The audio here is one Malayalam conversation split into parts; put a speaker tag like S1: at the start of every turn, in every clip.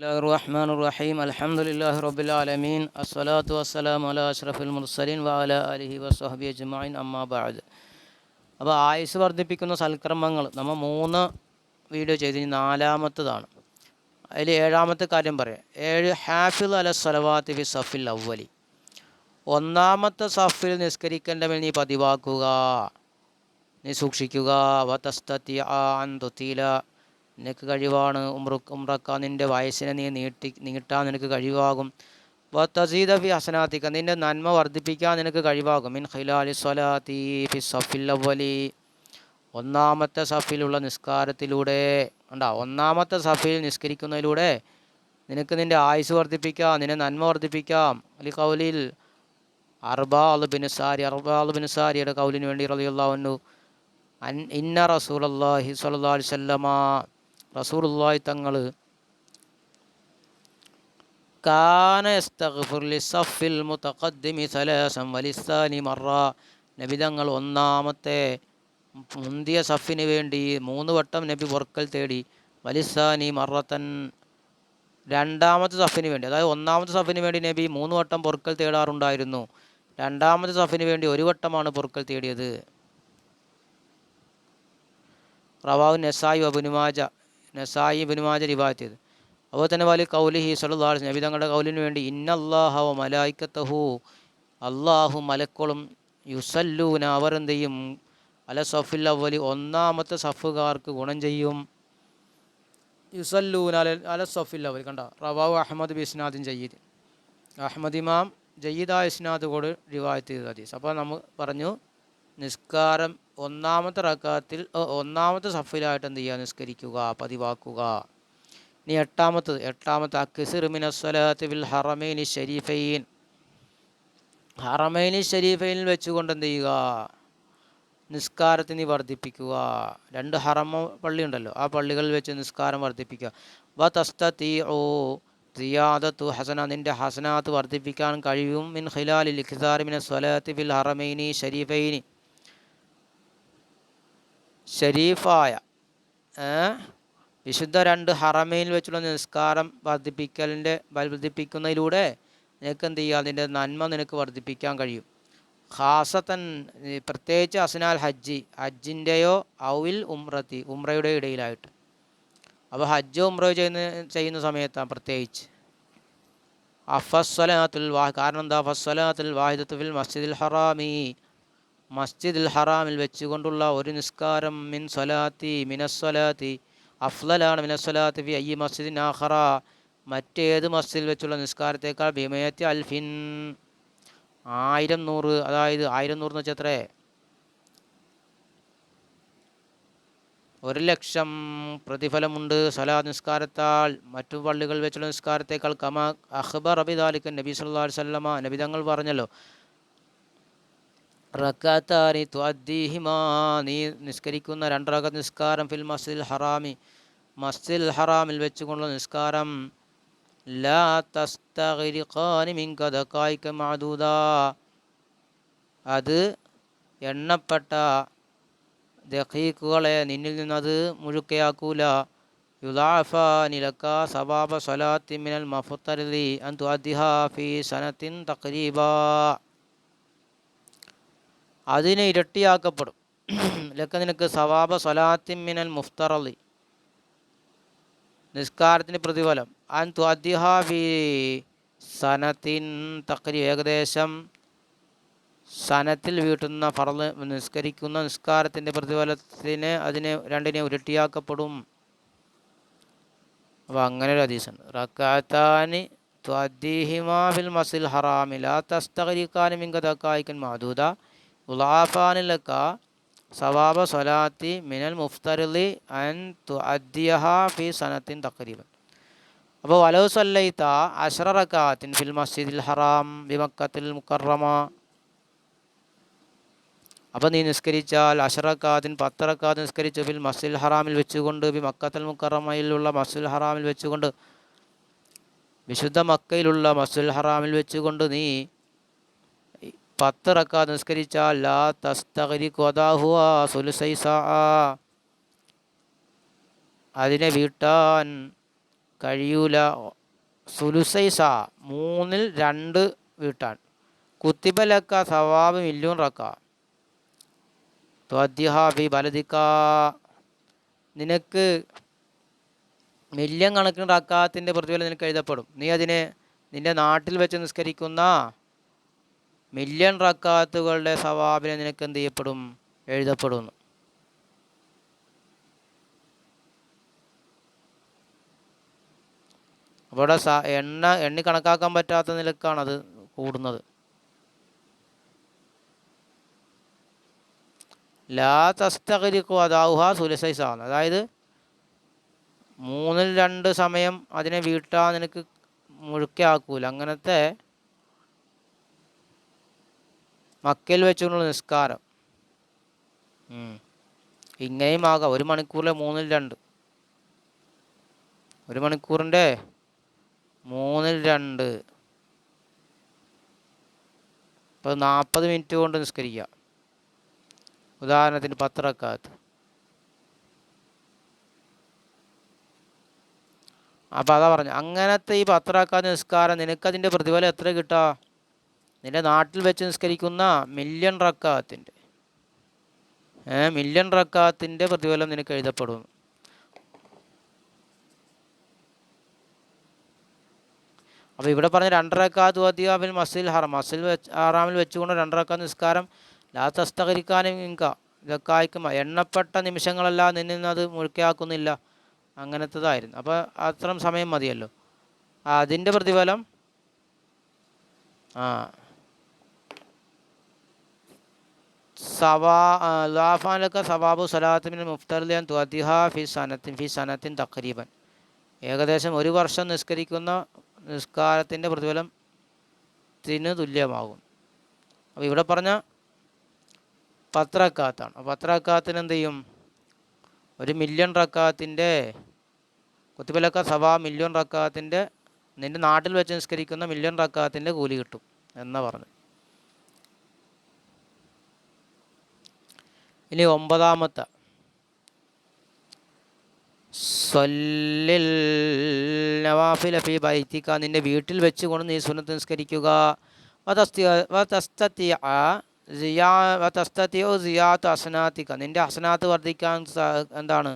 S1: الله الرحمن الرحيم الحمد لله رب العالمين الصلاة والسلام على أشرف المرسلين وعلى آله وصحبه أجمعين أما بعد അപ്പോൾ ആയുസ് വർദ്ധിപ്പിക്കുന്ന സൽക്രമങ്ങൾ നമ്മൾ മൂന്ന് വീഡിയോ ചെയ്ത് ഇനി നാലാമത്തതാണ് അതിൽ ഏഴാമത്തെ കാര്യം പറയാം ഏഴ് ഹാഫിൽ അല സലവാത്തി ഫി സഫിൽ അവലി ഒന്നാമത്തെ സഫിൽ നിസ്കരിക്കേണ്ടവൻ നീ പതിവാക്കുക നീ സൂക്ഷിക്കുക വതസ്തത്തി അന്തുത്തീല നിനക്ക് കഴിവാണ്. ഉമ്ര ഉമ്രക്ക നിന്റെ വയസ്സിനെ നീ നീട്ടി നീട്ടാൻ നിനക്ക് കഴിവാകും. വത്തസീദഫി ഹസനാത്തിക്ക നിന്റെ നന്മ വർദ്ധിപ്പിക്കാൻ നിനക്ക് കഴിവാകും. മിൻ ഖിലാലി സ്വലാത്തി ഫി സഫിൽ അവലി ഒന്നാമത്തെ സഫിലുള്ള നിസ്കാരത്തിലൂടെ ഉണ്ടാ ഒന്നാമത്തെ സഫിൽ നിസ്കരിക്കുന്നതിലൂടെ നിനക്ക് നിന്റെ ആയുസ് വർദ്ധിപ്പിക്കാം നിന്നെ നന്മ വർദ്ധിപ്പിക്കാം. അലി കൗലിൽ അർബാൽ ബിൻ സാരി അർബാൽ ബിൻ സാരിയുടെ കൗലിന് വേണ്ടി അൻ ഇന്ന റസൂലല്ലാഹി സ്വല്ലല്ലാഹു അലൈഹി റസൂലുള്ളാഹി തങ്ങൾ കാന യസ്തഗ്ഫിർ ലിസഫിൽ മുതഖദ്ദിമി സലാസം വലിസാനി മറ. നബി തങ്ങൾ ഒന്നാമത്തെ മുന്തിയ സഫിന് വേണ്ടി മൂന്ന് വട്ടം നബി പുറക്കൽ തേടി വലിസാനി മറത്തൻ രണ്ടാമത്തെ സഫിന് വേണ്ടി അതായത് ഒന്നാമത്തെ സഫിന് വേണ്ടി നബി മൂന്ന് വട്ടം പൊറുക്കൽ തേടാറുണ്ടായിരുന്നു. രണ്ടാമത്തെ സഫിന് വേണ്ടി ഒരു വട്ടമാണ് പൊറുക്കൽ തേടിയത്. റവാവ് നെസായി അബുനുമാജ നസായി ബിനുമാജ റിവായത്ത് ചെയ്ത് അതുപോലെ തന്നെ വലിയ കൗലിഹി സലുല്ലാഹ് നബി തങ്ങളുടെ കൗലിന് വേണ്ടി ഇന്നല്ലാഹ മലായിക്കത്തഹു അള്ളാഹു മലക്കോളും യുസല്ലൂന അവർ എന്ത് ചെയ്യും? അല സഫിൽ അവലി ഒന്നാമത്തെ സഫുകാർക്ക് ഗുണം ചെയ്യും. യുസല്ലൂന അല അല സഫിൽ അവലി കണ്ട? റവാവ് അഹമ്മദ് ബിസ്നാദിൻ ജയ്യീദ്. അഹമ്മദ് ഇമാം ജയ്യിദായ ഇസ്നാദ് കൂടെ റിവായത്ത് ചെയ്ത ഹദീസ്. അപ്പോൾ നമ്മൾ പറഞ്ഞു നിസ്കാരം ഒന്നാമത്തെ റക്കാത്തിൽ ഒന്നാമത്തെ സഫിലായിട്ട് എന്ത് ചെയ്യുക? നിസ്കരിക്കുക പതിവാക്കുക. ഇനി എട്ടാമത്തത് എട്ടാമത്തെ അക്സിറുമിനസ്വലാത്ത് വിൽ ഹറമൈനി ഷരീഫൈൻ ഹറമൈനി ഷരീഫൈനിൽ വെച്ചുകൊണ്ട് എന്ത് ചെയ്യുക? നിസ്കാരത്തിന് വർദ്ധിപ്പിക്കുക. രണ്ട് ഹറമ പള്ളി ഉണ്ടല്ലോ ആ പള്ളികളിൽ വെച്ച് നിസ്കാരം വർദ്ധിപ്പിക്കുക. വ തസ്ത തീ ഓ തിയാദത്തു ഹസന നിന്റെ ഹസനാത്ത് വർദ്ധിപ്പിക്കാൻ കഴിയും. മിൻ ഹിലാലി ലിഖിതാർ സ്വലാത്ത് ഫിൽ ഹറമൈനി ഷരീഫൈനി ഷരീഫായ വിശുദ്ധ രണ്ട് ഹറമയിൽ വെച്ചുള്ള നിസ്കാരം വർദ്ധിപ്പിക്കലിന്റെ വർദ്ധിപ്പിക്കുന്നതിലൂടെ നിനക്ക് എന്ത് ചെയ്യുക? അതിന്റെ നന്മ നിനക്ക് വർദ്ധിപ്പിക്കാൻ കഴിയും. ഖാസത്തൻ പ്രത്യേകിച്ച് അസ്നാൽ ഹജ്ജി ഹജ്ജിന്റെയോ ഔവിൽ ഉമ്രത്തി ഉമ്രയുടെ ഇടയിലായിട്ട്. അപ്പോൾ ഹജ്ജ് ഉമ്രയോ ചെയ്യുന്ന ചെയ്യുന്ന സമയത്താണ് പ്രത്യേകിച്ച്. അഫസ്വലാത്തുൽ വാ കാരണം എന്താ? അഫസ്വലാത്തുൽ വാഹിദത്തുൽ മസ്ജിദുൽ ഹറാമി. മസ്ജിദുൽ ഹറാമിൽ വെച്ചുകൊണ്ടുള്ള ഒരു നിസ്കാരം മിൻ സ്വലാത്തി മിനസ്വലാത്തി അഫ്ലലാണ് മിനസ്വലാത്തി ഫി അയ്യി മസ്ജിദിൻ ആഖറ. മറ്റേത് മസ്ജിദിൽ വെച്ചുള്ള നിസ്കാരത്തേക്കാൾ ഭീമയത്തി അൽഫിൻ. ആയിരം നൂറ് അതായത് ആയിരം നൂറ് എന്ന് വെച്ചാൽ എത്രേ? ഒരു ലക്ഷം പ്രതിഫലമുണ്ട് സലാ നിസ്കാരത്താൽ. മറ്റു പള്ളികൾ വെച്ചുള്ള നിസ്കാരത്തേക്കാൾ കമ അഹ്ബർ അബിദാലിക്കൻ നബി സല്ലാ നബി തങ്ങൾ പറഞ്ഞല്ലോ റക്കാത്താനി ത്വദ്ദീഹിമാ നീ നിസ്കരിക്കുന്ന രണ്ടറക നിസ്കാരം ഫിൽ മസ്ജിദ് ഹറാമി. മസ്ജിദ് ഹറാമിൽ വെച്ചുകൊണ്ടുള്ള നിസ്കാരം. ലാ തസ്തഗിരിഖാനി മിൻക ദക്കായിക്ക മാദൂദ അത് എണ്ണപ്പെട്ട ദഹീക്കുകളെ നിന്നിൽ നിന്നത് മുഴുക്കയാക്കൂല. യുദാഫ നിലക്ക സവാബ സ്വലാത്തി മിനൽ മഫുത്തരലി അൻ തുഅദ്ദിഹാ ഫീ സനത്തിൻ തഖരീബാ അതിന് ഇരട്ടിയാക്കപ്പെടും. ലക്ക നിനക്ക് സവാബ സൊലാത്തിമിനൽ മിനൽ മുഫ്തറലി നിസ്കാരത്തിന് പ്രതിഫലം. അൻ ത്വദ്ദിഹാഫി സനത്തിൻ തക്കരി ഏകദേശം സനത്തിൽ വീട്ടുന്ന ഫറൽ നിസ്കരിക്കുന്ന നിസ്കാരത്തിന്റെ പ്രതിഫലത്തിന് അതിനെ രണ്ടിനെ ഉരട്ടിയാക്കപ്പെടും അപ്പോൾ അങ്ങനെ ഒരു ഹദീസുണ്ട്. റക്കാത്താനി ത്വദ്ദിഹിമാ ഫിൽ മസിൽ ഹറാമില തസ്തകരിക്കാനും ഇങ്കതക്കായിക്കൻ മാദൂദ. ഉലാഫാനിലക്ക സവാബ സ്വലാത്തി മിനൽ മുഫ്തറിലി അൻ തു അദ്യഹ ഫി സനത്തിൻ തക്രീബൻ. അപ്പോൾ വലവ് സല്ലൈത്ത അഷറക്കാത്തിൻ ഫിൽ മസ്ജിദിൽ ഹറാം വിമക്കത്തിൽ മുക്കറമ. അപ്പോൾ നീ നിസ്കരിച്ചാൽ അഷറക്കാത്തിൻ പത്തറക്കാത്ത് നിസ്കരിച്ചു ഫിൽ മസ്ജിൽ ഹറാമിൽ വെച്ചുകൊണ്ട് ബി മക്കത്തൽ മുക്കറമയിലുള്ള മസ്ജിൽ ഹറാമിൽ വെച്ചുകൊണ്ട് വിശുദ്ധ മക്കയിലുള്ള മസ്ജിൽ ഹറാമിൽ വെച്ചുകൊണ്ട് നീ പത്ത് റക്കാ നിസ്കരിച്ചാൽ ലാ തസ്തകരി കൊതാഹുവ സുലുസൈസ അതിനെ വീട്ടാൻ കഴിയൂല. സുലുസൈസ മൂന്നിൽ രണ്ട് വീട്ടാൻ. കുത്തിബലക്ക സവാബ് മില്യൂൺ റക്ക. ത്വദ്യഹാബി ബലദിക്ക. നിനക്ക് മില്യൺ കണക്കിന് റക്കാത്തിന്റെ പ്രതിഫലം നിനക്ക് എഴുതപ്പെടും. നീ അതിനെ നിന്റെ നാട്ടിൽ വെച്ച് നിസ്കരിക്കുന്ന മില്യൺ റക്കാത്തുകളുടെ സവാബിനെ നിനക്ക് എന്ത് ചെയ്യപ്പെടും? എഴുതപ്പെടുന്നു. അവിടെ സ എണ്ണ എണ്ണി കണക്കാക്കാൻ പറ്റാത്ത നിലക്കാണ് അത് കൂടുന്നത്. ലാ തസ്തകരിക്കോ അതാവുഹ സുലസൈസാണ്. അതായത് മൂന്നിൽ രണ്ട് സമയം അതിനെ വീട്ടാൻ നിനക്ക് മുഴുക്കാക്കൂല അങ്ങനത്തെ മക്കയിൽ വെച്ചുകൊണ്ടുള്ള നിസ്കാരം. ഇങ്ങനെയും ആകാം. ഒരു മണിക്കൂറിലെ മൂന്നിൽ രണ്ട്. ഒരു മണിക്കൂറിന്റെ മൂന്നിൽ രണ്ട്. ഇപ്പോൾ നാൽപ്പത് മിനിറ്റ് കൊണ്ട് നിസ്കരിക്കുക. ഉദാഹരണത്തിന് പത്രക്കാത്ത് അപ്പോൾ അതാ പറഞ്ഞു അങ്ങനത്തെ ഈ പത്രക്കാത്ത നിസ്കാരം നിനക്കതിന്റെ പ്രതിഫലം എത്ര കിട്ടുക നിന്റെ നാട്ടിൽ വെച്ച് നിസ്കരിക്കുന്ന മില്യൺ റക്കാത്തിന്റെ മില്യൺ റക്കാത്തിന്റെ പ്രതിഫലം നിനക്ക് എഴുതപ്പെടും. അപ്പോൾ ഇവിടെ പറഞ്ഞ രണ്ടരക്കാത്ത് വദ്യാബിൽ മസിൽ ഹറം മസിൽ വെച്ച് ഹറാമിൽ വെച്ചുകൊണ്ട് രണ്ടരക്കാത്ത് നിസ്കാരം ലാത്തസ്തകരിക്കാനും ഇങ്ക ഇൻക ഇതൊക്കെ അയക്കും എണ്ണപ്പെട്ട നിമിഷങ്ങളെല്ലാം നിന്നിൽ നിന്ന് അത് മുഴുക്കയാക്കുന്നില്ല. അങ്ങനത്തതായിരുന്നു. അപ്പോൾ അത്രയും സമയം മതിയല്ലോ. അതിന്റെ പ്രതിഫലം ആ സവാ സവാബു സലാത്തിമിന് മുഫ്തർലിയാൻ ത്വദിഹ ഫി സനത്തിൻ ഫി സനത്തിൻ തക്രീബൻ ഏകദേശം ഒരു വർഷം നിസ്കരിക്കുന്ന നിസ്കാരത്തിന്റെ പ്രതിഫലം ത്തിന് തുല്യമാകും. അപ്പോൾ ഇവിടെ പറഞ്ഞ പത്രക്കാത്താണ്. അപ്പോൾ പത്രക്കാത്തിന് എന്ത് ചെയ്യും? ഒരു മില്യൺ റക്കാത്തിന്റെ കുത്തിപ്പലക്ക സവാ മില്യൺ റക്കാത്തിന്റെ നിന്റെ നാട്ടിൽ വെച്ച് നിസ്കരിക്കുന്ന മില്യൺ റക്കാത്തിന്റെ കൂലി കിട്ടും എന്നാ പറഞ്ഞു ഇനി ഒമ്പതാമത്തെ. സൊല്ലിൽ നവാഫില ഫി ബൈത്തിക്ക നിന്റെ വീട്ടിൽ വെച്ച് കൊണ്ട് നീ സുന്നത്ത് നിസ്കരിക്കുക. സിയാത്ത് അസനാത്തിക്ക നിന്റെ അസനാത്ത് വർദ്ധിക്കാൻ എന്താണ്?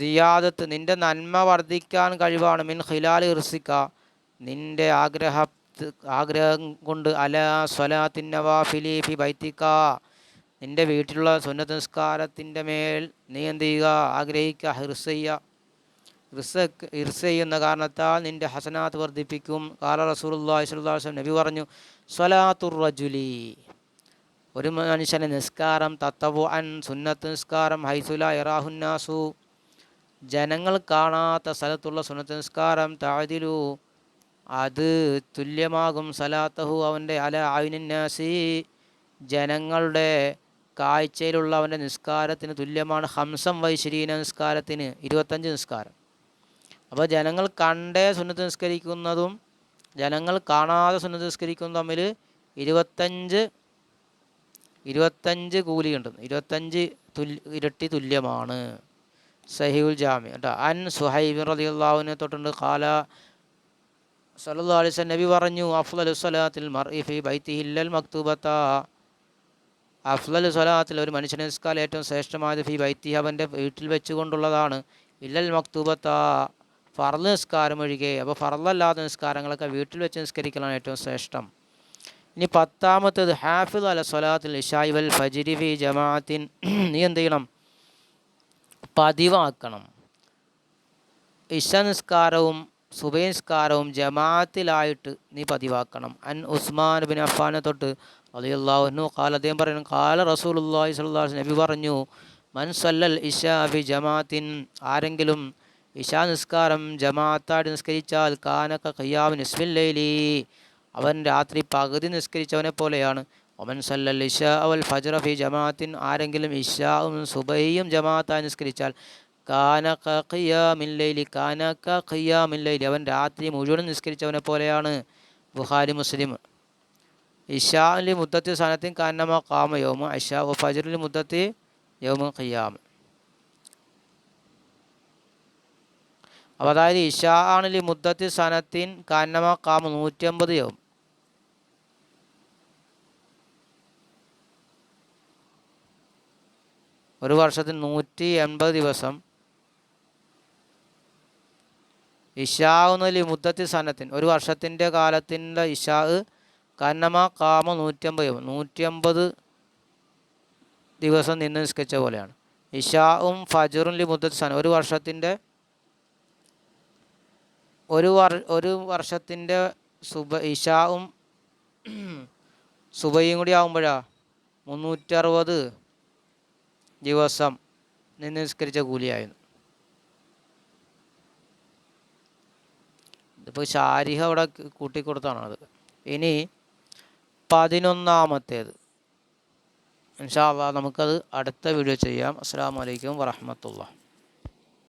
S1: സിയാദത്ത് നിന്റെ നന്മ വർദ്ധിക്കാൻ കഴിവാണ്. മിൻ ഹിലാൽ ഇർസിക്ക നിന്റെ ആഗ്രഹ ആഗ്രഹം കൊണ്ട് അല സ്വലാത്തിൻ നവാഫിലി ഫി ബൈത്തിക്ക നിന്റെ വീട്ടിലുള്ള സുന്നത്ത് നിസ്കാരത്തിന്റെ മേൽ നീ എന്ത് ചെയ്യുക? ആഗ്രഹിക്കുക ഹിർസ് ചെയ്യുക. ഹിർസ് ചെയ്യുന്ന കാരണത്താൽ നിന്റെ ഹസനാത്ത് വർദ്ധിപ്പിക്കും. കാല അലൈഹി വസല്ലം നബി പറഞ്ഞു സ്വലാത്തുർ റജുലി. ഒരു മനുഷ്യന്റെ നിസ്കാരം തത്തവു അൻ സുന്നത്ത് നിസ്കാരം ഹൈസുല ഇറാഹുന്നാസു ജനങ്ങൾ കാണാത്ത സ്ഥലത്തുള്ള സുന്നത്ത് നിസ്കാരം താഴ്തിലു അത് തുല്യമാകും. സലാത്തഹു അവന്റെ അല ആയിനാസി ജനങ്ങളുടെ കാഴ്ചയിലുള്ള അവന്റെ നിസ്കാരത്തിന് തുല്യമാണ്. ഹംസം വൈശ്വരീന നിസ്കാരത്തിന് ഇരുപത്തഞ്ച് നിസ്കാരം. അപ്പോൾ ജനങ്ങൾ കണ്ടേ സുന്നത്ത് നിസ്കരിക്കുന്നതും ജനങ്ങൾ കാണാതെ സുന്നത്ത് നിസ്കരിക്കുന്നതും തമ്മിൽ ഇരുപത്തഞ്ച് ഇരുപത്തഞ്ച് കൂലി ഉണ്ട് ഇരുപത്തഞ്ച് തുല്യ ഇരട്ടി തുല്യമാണ്. സഹിഉൽ ജാമി. കേട്ടോ. അൻ സുഹൈബിൻ സുഹൈബ് അള്ളാഹുവിനെ തൊട്ടുണ്ട് ഖാല അലൈഹി വസല്ലം. നബി പറഞ്ഞു അഫ്ളലു സ്വലാത്തിൽ മർഇ ഫി ബൈത്തിഹി ഇല്ലൽ മക്തൂബത്ത. അഫ്ളലു സ്വലാത്തിൽ ഒരു മനുഷ്യനെ നിസ്കാരം ഏറ്റവും ശ്രേഷ്ഠമായത് ഫി ബൈത്തി അവന്റെ വീട്ടിൽ വെച്ചുകൊണ്ടുള്ളതാണ്. ഇല്ലൽ മക്തൂബത്ത ഫർൾ നിസ്കാരം ഒഴികെ അപ്പോൾ ഫർളല്ലാത്ത നിസ്കാരങ്ങളൊക്കെ വീട്ടിൽ വെച്ച് നിസ്കരിക്കലാണ് ഏറ്റവും ശ്രേഷ്ഠം. ഇനി പത്താമത്തേത് ഹാഫിദ് അല സ്വലാത്തിൽ ഇഷായി വൽ ഫജിരി ഫി ജമാഅത്തിൻ. നീ എന്ത് ചെയ്യണം? പതിവാക്കണം. ഇഷ നിസ്കാരവും സുബൈ നിസ്കാരവും ജമാഅത്തിലായിട്ട് നീ പതിവാക്കണം. അൻ ഉസ്മാൻ ബിൻ അഫാനെ തൊട്ട് അലിയല്ലാഹുനു കാല അദ്ദേഹം പറയുന്നു കാല സ്വല്ലല്ലാഹു അലൈഹി വസല്ലം നബി പറഞ്ഞു മൻസല്ലൽ ഇഷാ ഫി ജമാഅത്തിൻ ആരെങ്കിലും ഇഷാ നിസ്കാരം ജമാഅത്തായിട്ട് നിസ്കരിച്ചാൽ കാനക്ക കയ്യാവ് നിസ്ഫിൽ ലൈലി അവൻ രാത്രി പകുതി നിസ്കരിച്ചവനെ പോലെയാണ്. ഒമൻ സല്ലൽ ഇഷാ അവൽ ഫജ്റ ഫി ജമാഅത്തിൻ ആരെങ്കിലും ഇഷാവും സുബൈയും ജമാഅത്തായി നിസ്കരിച്ചാൽ കാന ഖിയാമില്ലൈലി കാന ഖിയാമില്ലൈലി അവൻ രാത്രി മുഴുവൻ നിസ്കരിച്ചവനെ പോലെയാണ്. ബുഹാരി മുസ്ലിം ഇഷാലി മുദ്ദത്തി സനത്തിൻ കാനമ കാമ യോമ ഇഷാ ഫജ്റിൽ മുദ്ദത്തി യോമ ഖിയാമ. അപ്പോൾ അതായത് ഇഷാ മുദ്ദത്തി സനത്തിൻ കാന്നമ കാമ നൂറ്റമ്പത് യോമ. ഒരു വർഷത്തിൽ നൂറ്റി എൺപത് ദിവസം ഇഷാവുന്നതിൽ മുദ്ദത്തി സനത്തിൻ. ഒരു വർഷത്തിന്റെ കാലത്തിന്റെ ഇഷാ കന്നമ കാമ നൂറ്റമ്പത് നൂറ്റിയമ്പത് ദിവസം നിന്ന് നിസ്കരിച്ച പോലെയാണ്. ഇഷാവും ഫജറും ലി മുദ്ദത്ത് സന ഒരു വർഷത്തിന്റെ ഒരു വർ ഒരു വർഷത്തിന്റെ സുബ ഇഷാവും സുബയും കൂടി ആകുമ്പോഴാ മുന്നൂറ്ററുപത് ദിവസം നിന്ന് നിസ്കരിച്ച കൂലിയായിരുന്നു ഇതിപ്പോൾ ശാരിഹ അവിടെ കൂട്ടിക്കൊടുത്താണ് അത് ഇനി പതിനൊന്നാമത്തേത്. ഇൻഷാ അള്ളാഹ് നമുക്കത് അടുത്ത വീഡിയോ ചെയ്യാം. അസ്സാം വലൈക്കും വറഹമത്തുള്ള